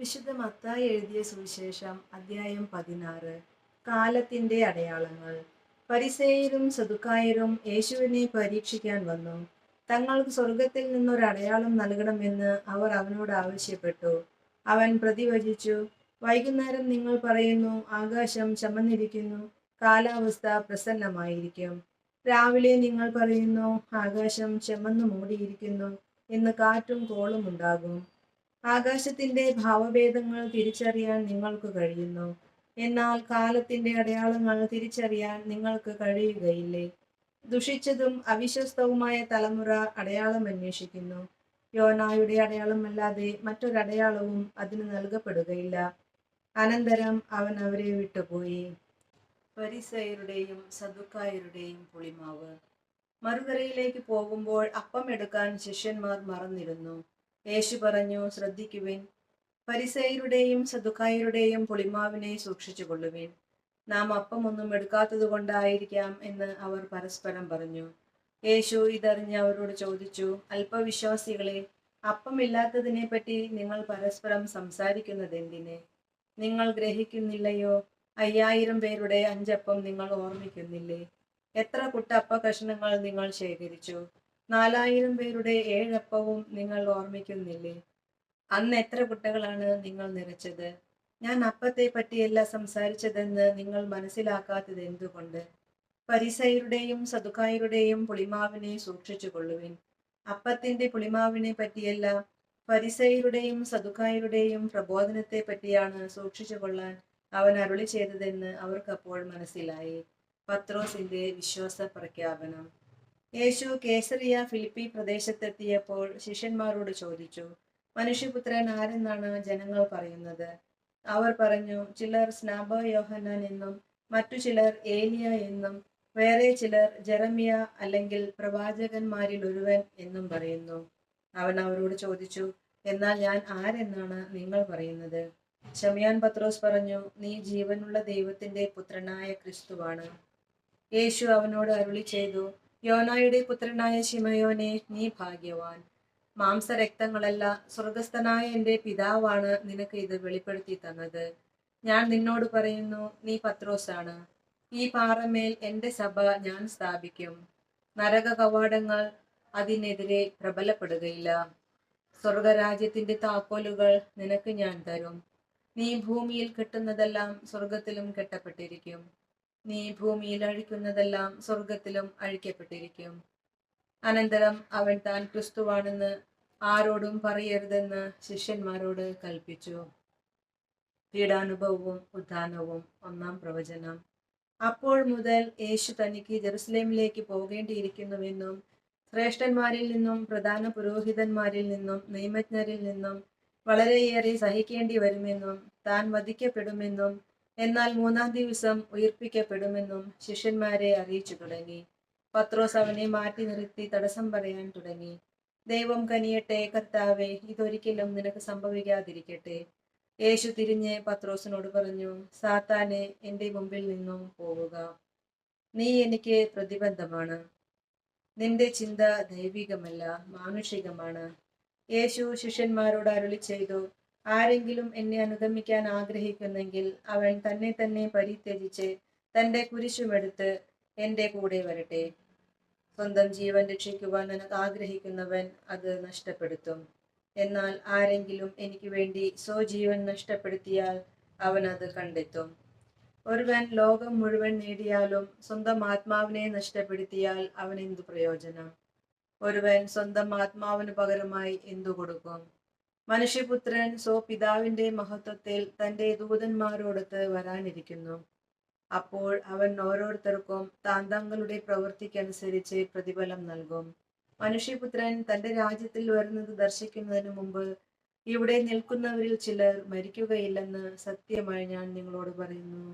വിശുദ്ധ മത്തായി എഴുതിയ സുവിശേഷം അദ്ധ്യായം പതിനാറ്. കാലത്തിന്റെ അടയാളങ്ങൾ. പരിസേയരും സതുക്കായരും യേശുവിനെ പരീക്ഷിക്കാൻ വന്നു. തങ്ങൾക്ക് സ്വർഗത്തിൽ നിന്നൊരു അടയാളം നൽകണമെന്ന് അവർ അവനോട് ആവശ്യപ്പെട്ടു. അവൻ പ്രതിവചിച്ചു വൈകുന്നേരം നിങ്ങൾ പറയുന്നു ആകാശം ചമന്നിരിക്കുന്നു കാലാവസ്ഥ പ്രസന്നമായിരിക്കും. രാവിലെ നിങ്ങൾ പറയുന്നു ആകാശം ചമന്നു മൂടിയിരിക്കുന്നു എന്ന് കാറ്റും കോളും ഉണ്ടാകും. ആകാശത്തിന്റെ ഭാവഭേദങ്ങൾ തിരിച്ചറിയാൻ നിങ്ങൾക്ക് കഴിയുന്നു. എന്നാൽ കാലത്തിന്റെ അടയാളങ്ങൾ തിരിച്ചറിയാൻ നിങ്ങൾക്ക് കഴിയുകയില്ലേ? ദുഷിച്ചതും അവിശ്വസ്തവുമായ തലമുറ അടയാളം അന്വേഷിക്കുന്നു. യോനായുടെ അടയാളമല്ലാതെ മറ്റൊരടയാളവും അതിന് നൽകപ്പെടുകയില്ല. അനന്തരം അവൻ അവരെ വിട്ടുപോയി. പരിസയരുടെയും സദുക്കായരുടെയും പുളിമാവ്. മറുകരയിലേക്ക് പോകുമ്പോൾ അപ്പം എടുക്കാൻ ശിഷ്യന്മാർ മറന്നിരുന്നു. യേശു പറഞ്ഞു ശ്രദ്ധിക്കുവിൻ. പരിസയരുടെയും സദുക്കായരുടെയും പുളിമാവിനെ സൂക്ഷിച്ചു കൊള്ളുവിൻ നാം അപ്പമൊന്നും എടുക്കാത്തത് കൊണ്ടായിരിക്കാം എന്ന് അവർ പരസ്പരം പറഞ്ഞു. യേശു ഇതറിഞ്ഞ് അവരോട് ചോദിച്ചു അല്പവിശ്വാസികളെ അപ്പമില്ലാത്തതിനെ പറ്റി നിങ്ങൾ പരസ്പരം സംസാരിക്കുന്നത് എന്തിനെ നിങ്ങൾ ഗ്രഹിക്കുന്നില്ലയോ? അയ്യായിരം പേരുടെ അഞ്ചപ്പം നിങ്ങൾ ഓർമ്മിക്കുന്നില്ലേ? എത്ര കുട്ടപ്പ കഷ്ണങ്ങൾ നിങ്ങൾ ശേഖരിച്ചു? നാലായിരം പേരുടെ ഏഴപ്പവും നിങ്ങൾ ഓർമ്മിക്കുന്നില്ലേ? അന്ന് എത്ര കുട്ടകളാണ് നിങ്ങൾ നിറച്ചത്? ഞാൻ അപ്പത്തെ പറ്റിയല്ല സംസാരിച്ചതെന്ന് നിങ്ങൾ മനസ്സിലാക്കാത്തത് എന്തുകൊണ്ട്? പരിസയരുടെയും സതുക്കായരുടെയും പുളിമാവിനെ സൂക്ഷിച്ചു കൊള്ളുവിൻ അപ്പത്തിന്റെ പുളിമാവിനെ പറ്റിയല്ല പരിസയരുടെയും സതുക്കായരുടെയും പ്രബോധനത്തെ പറ്റിയാണ് സൂക്ഷിച്ചു കൊള്ളാൻ അവൻ അരുളി ചെയ്തതെന്ന് അവർക്കപ്പോൾ മനസ്സിലായി. പത്രോസിന്റെ വിശ്വാസ പ്രഖ്യാപനം യേശു കേസറിയ ഫിലിപ്പി പ്രദേശത്തെത്തിയപ്പോൾ ശിഷ്യന്മാരോട് ചോദിച്ചു മനുഷ്യപുത്രൻ ആരെന്നാണ് ജനങ്ങൾ പറയുന്നത്? അവർ പറഞ്ഞു ചിലർ സ്നാബ യോഹന്നാൻ എന്നും മറ്റു ചിലർ ഏലിയ എന്നും വേറെ ചിലർ ജെറമിയ അല്ലെങ്കിൽ പ്രവാചകന്മാരിൽ ഒരുവൻ എന്നും പറയുന്നു. അവൻ അവരോട് ചോദിച്ചു എന്നാൽ ഞാൻ ആരെന്നാണ് നിങ്ങൾ പറയുന്നത്? ഷമിയാൻ പത്രോസ് പറഞ്ഞു നീ ജീവനുള്ള ദൈവത്തിന്റെ പുത്രനായ ക്രിസ്തുവാണ്. യേശു അവനോട് അരുളി ചെയ്തു യോനായുടെ പുത്രനായ ശിമയോനെ നീ ഭാഗ്യവാൻ. മാംസരക്തങ്ങളല്ല സ്വർഗസ്ഥനായ എന്റെ പിതാവാണ് നിനക്ക് ഇത് വെളിപ്പെടുത്തി തന്നത്. ഞാൻ നിന്നോട് പറയുന്നു നീ പത്രോസാണ്. ഈ പാറമേൽ എന്റെ സഭ ഞാൻ സ്ഥാപിക്കും. നരക കവാടങ്ങൾ അതിനെതിരെ പ്രബലപ്പെടുകയില്ല. സ്വർഗരാജ്യത്തിന്റെ താക്കോലുകൾ നിനക്ക് ഞാൻ തരും. നീ ഭൂമിയിൽ കെട്ടുന്നതെല്ലാം സ്വർഗത്തിലും കെട്ടപ്പെട്ടിരിക്കും. നീ ഭൂമിയിൽ അഴിക്കുന്നതെല്ലാം സ്വർഗത്തിലും അഴിക്കപ്പെട്ടിരിക്കും. അനന്തരം അവൻ താൻ ക്രിസ്തുവാണെന്ന് ആരോടും പറയരുതെന്ന് ശിഷ്യന്മാരോട് കൽപ്പിച്ചു. പീഡാനുഭവവും ഉദ്ധാനവും ഒന്നാം പ്രവചനം. അപ്പോൾ മുതൽ യേശു തനിക്ക് ജെറുസലേമിലേക്ക് പോകേണ്ടിയിരിക്കുന്നുവെന്നും ശ്രേഷ്ഠന്മാരിൽ നിന്നും പ്രധാന പുരോഹിതന്മാരിൽ നിന്നും നിയമജ്ഞരിൽ നിന്നും വളരെയേറെ സഹിക്കേണ്ടി വരുമെന്നും താൻ വധിക്കപ്പെടുമെന്നും എന്നാൽ മൂന്നാം ദിവസം ഉയർപ്പിക്കപ്പെടുമെന്നും ശിഷ്യന്മാരെ അറിയിച്ചു തുടങ്ങി. പത്രോസ് അവനെ മാറ്റി നിർത്തി തടസ്സം പറയാൻ തുടങ്ങി. ദൈവം കനിയട്ടെ കർത്താവെ ഇതൊരിക്കലും നിനക്ക് സംഭവിക്കാതിരിക്കട്ടെ. യേശു തിരിഞ്ഞ് പത്രോസിനോട് പറഞ്ഞു സാത്താനെ എന്റെ മുമ്പിൽ നിന്നും പോവുക. നീ എനിക്ക് പ്രതിബന്ധമാണ്. നിന്റെ ചിന്ത ദൈവികമല്ല മാനുഷികമാണ്. യേശു ശിഷ്യന്മാരോട് അരുളി ചെയ്തു ആരെങ്കിലും എന്നെ അനുഗമിക്കാൻ ആഗ്രഹിക്കുന്നെങ്കിൽ അവൻ തന്നെ തന്നെ പരിത്യജിച്ച് തന്റെ കുരിശുമെടുത്ത് എന്റെ കൂടെ വരട്ടെ. സ്വന്തം ജീവൻ രക്ഷിക്കുവാൻ നിനക്ക് ആഗ്രഹിക്കുന്നവൻ അത് നഷ്ടപ്പെടുത്തും. എന്നാൽ ആരെങ്കിലും എനിക്ക് വേണ്ടി സ്വജീവൻ നഷ്ടപ്പെടുത്തിയാൽ അവൻ അത് കണ്ടെത്തും. ഒരുവൻ ലോകം മുഴുവൻ നേടിയാലും സ്വന്തം ആത്മാവിനെ നഷ്ടപ്പെടുത്തിയാൽ അവൻ എന്തു പ്രയോജനം? ഒരുവൻ സ്വന്തം ആത്മാവിന് പകരമായി എന്തു കൊടുക്കും? മനുഷ്യപുത്രൻ സോ പിതാവിന്റെ മഹത്വത്തിൽ തന്റെ ദൂതന്മാരോടൊത്ത് വരാനിരിക്കുന്നു. അപ്പോൾ അവൻ ഓരോരുത്തർക്കും താൻ തങ്ങളുടെ പ്രവൃത്തിക്കനുസരിച്ച് പ്രതിഫലം നൽകും. മനുഷ്യപുത്രൻ തന്റെ രാജ്യത്തിൽ വരുന്നത് ദർശിക്കുന്നതിന് മുമ്പ് ഇവിടെ നിൽക്കുന്നവരിൽ ചിലർ മരിക്കുകയില്ലെന്ന് സത്യമായി ഞാൻ നിങ്ങളോട് പറയുന്നു.